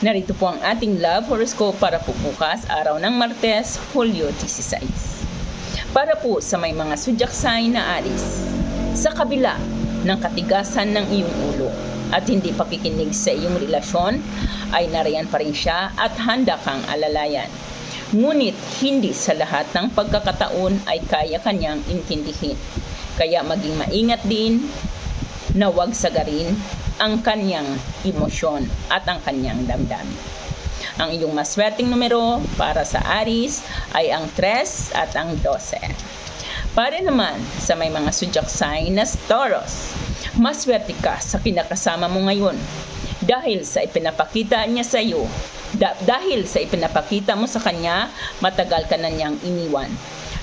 Narito po ang ating love horoscope para po bukas, araw ng Martes, Hulyo 16. Para po sa may mga zodiac sign na aris, sa kabila ng katigasan ng iyong ulo at hindi pakikinig sa iyong relasyon, ay nariyan pa rin siya at handa kang alalayan. Ngunit hindi sa lahat ng pagkakataon ay kaya kanyang intindihin. Kaya maging maingat din na huwag sagarin ang kanyang emosyon at ang kanyang damdamin. Ang iyong maswerteng numero para sa Aris ay ang 3 at ang 12. Para naman sa may mga zodiac sign na Taurus, maswerte ka sa kinakasama mo ngayon dahil sa ipinapakita niya sa iyo da- dahil sa ipinapakita mo sa kanya, matagal ka na niyang iniwan.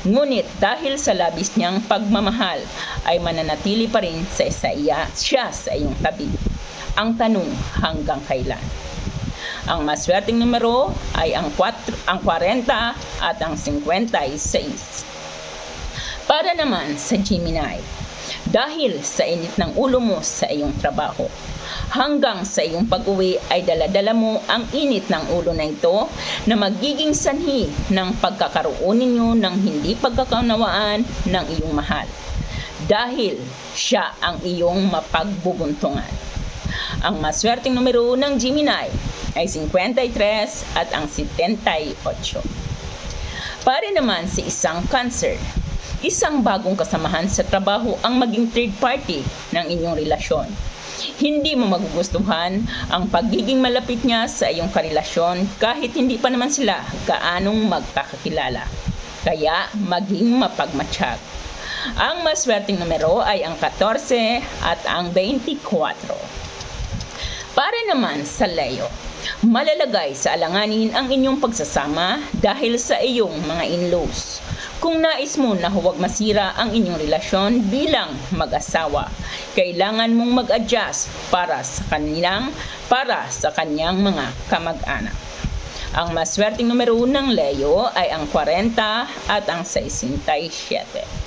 Ngunit dahil sa labis niyang pagmamahal, ay mananatili pa rin sa isa iya, siya sa iyong tabi. Ang tanong, hanggang kailan? Ang maswerteng numero ay ang, 4, ang 40 at ang 56. Para naman sa Gemini, dahil sa init ng ulo mo sa iyong trabaho, hanggang sa iyong pag-uwi ay daladala mo ang init ng ulo na ito na magiging sanhi ng pagkakaroon ninyo ng hindi pagkakaunawaan ng iyong mahal. Dahil siya ang iyong mapagbubuntungan. Ang maswerteng numero ng Gemini ay 53 at ang 78. Pare naman si isang cancer, isang bagong kasamahan sa trabaho ang maging third party ng inyong relasyon. Hindi mo magugustuhan ang pagiging malapit niya sa iyong karelasyon kahit hindi pa naman sila gaanong magkakakilala. Kaya maging mapagmatsyag. Ang maswerteng numero ay ang 14 at ang 24. Para naman sa Leo, malalagay sa alanganin ang inyong pagsasama dahil sa iyong mga in-laws. Kung nais mo na huwag masira ang inyong relasyon bilang mag-asawa, kailangan mong mag-adjust para sa kanilang para sa kanyang mga kamag-anak. Ang maswerteng numero ng Leo ay ang 40 at ang 67.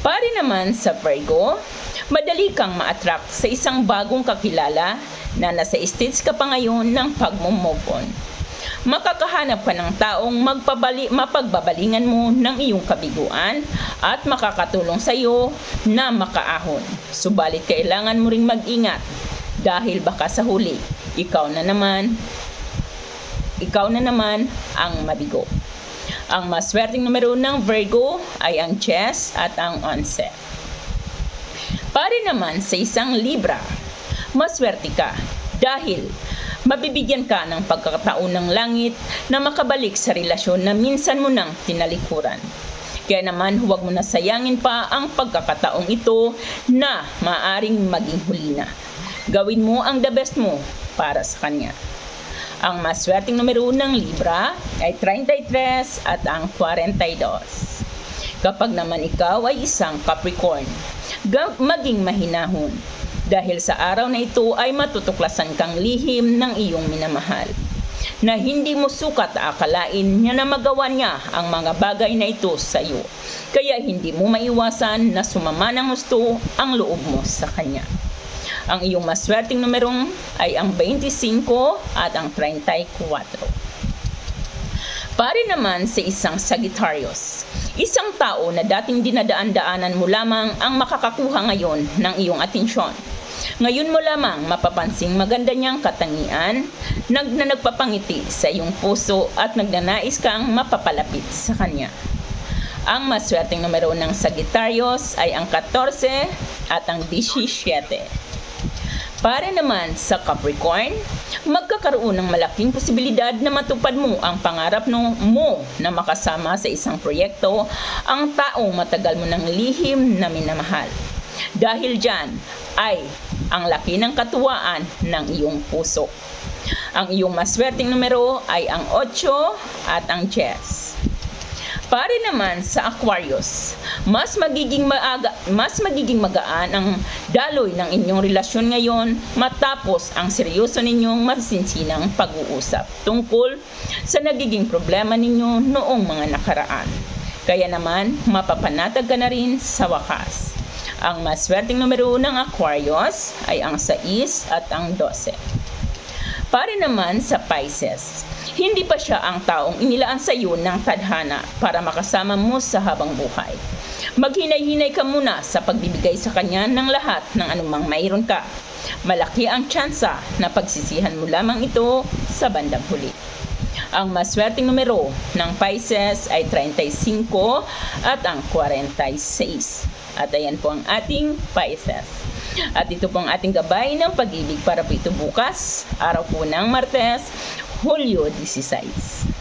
Pare naman sa Virgo, madali kang ma-attract sa isang bagong kakilala na nasa stage ka pa ngayon ng pag-move on. Makakahanap ka ng taong magpabali, mapagbabalingan mo ng iyong kabiguan at makakatulong sa iyo na makaahon. Subalit kailangan mo ring mag-ingat dahil baka sa huli, ikaw na naman ikaw na naman ang mabigo. Ang maswerteng numero ng Virgo ay ang chess at ang 11. Pare naman sa isang Libra, maswerte ka dahil mabibigyan ka ng pagkakataon ng langit na makabalik sa relasyon na minsan mo nang tinalikuran. Kaya naman huwag mo na sayangin pa ang pagkakataong ito na maaring maging huli na. Gawin mo ang the best mo para sa kanya. Ang maswerteng numero ng Libra ay 33 at ang 42. Kapag naman ikaw ay isang Capricorn, maging mahinahon dahil sa araw na ito ay matutuklasan kang lihim ng iyong minamahal na hindi mo sukat akalain niya na magawa niya ang mga bagay na ito sa iyo. Kaya hindi mo maiwasan na sumama ng gusto ang loob mo sa kanya. Ang iyong maswerteng numerong ay ang 25 at ang 34. Pare naman sa isang Sagittarius, isang tao na dating dinadaan-daanan mo lamang ang makakakuha ngayon ng iyong atensyon. Ngayon mo lamang mapapansing maganda niyang katangian nag na nagpapangiti sa iyong puso at nagnanais kang mapapalapit sa kanya. Ang maswerteng numero ng Sagittarius ay ang 14 at ang 17. Para naman sa Capricorn, magkakaroon ng malaking posibilidad na matupad mo ang pangarap no, mo na makasama sa isang proyekto ang taong matagal mo ng lihim na minamahal. Dahil dyan ay ang laki ng katuwaan ng iyong puso. Ang iyong maswerteng numero ay ang 8 at ang 10. Pare naman sa Aquarius, mas magiging maaga, mas magiging magaan ang daloy ng inyong relasyon ngayon matapos ang seryoso ninyong masinsinang pag-uusap tungkol sa nagiging problema ninyo noong mga nakaraan. Kaya naman, mapapanatag ka na rin sa wakas. Ang maswerteng numero ng Aquarius ay ang 6 at ang 12. Para naman sa Pisces, hindi pa siya ang taong inilaan sa iyo ng tadhana para makasama mo sa habang buhay. Maghinay-hinay ka muna sa pagbibigay sa kanya ng lahat ng anumang mayroon ka. Malaki ang tsansa na pagsisihan mo lamang ito sa bandang huli. Ang maswerteng numero ng Pisces ay 35 at ang 46. At ayan po ang ating Pisces. At ito po ang ating gabay ng pag-ibig para po ito bukas, araw po ng Martes, Hulyo 16.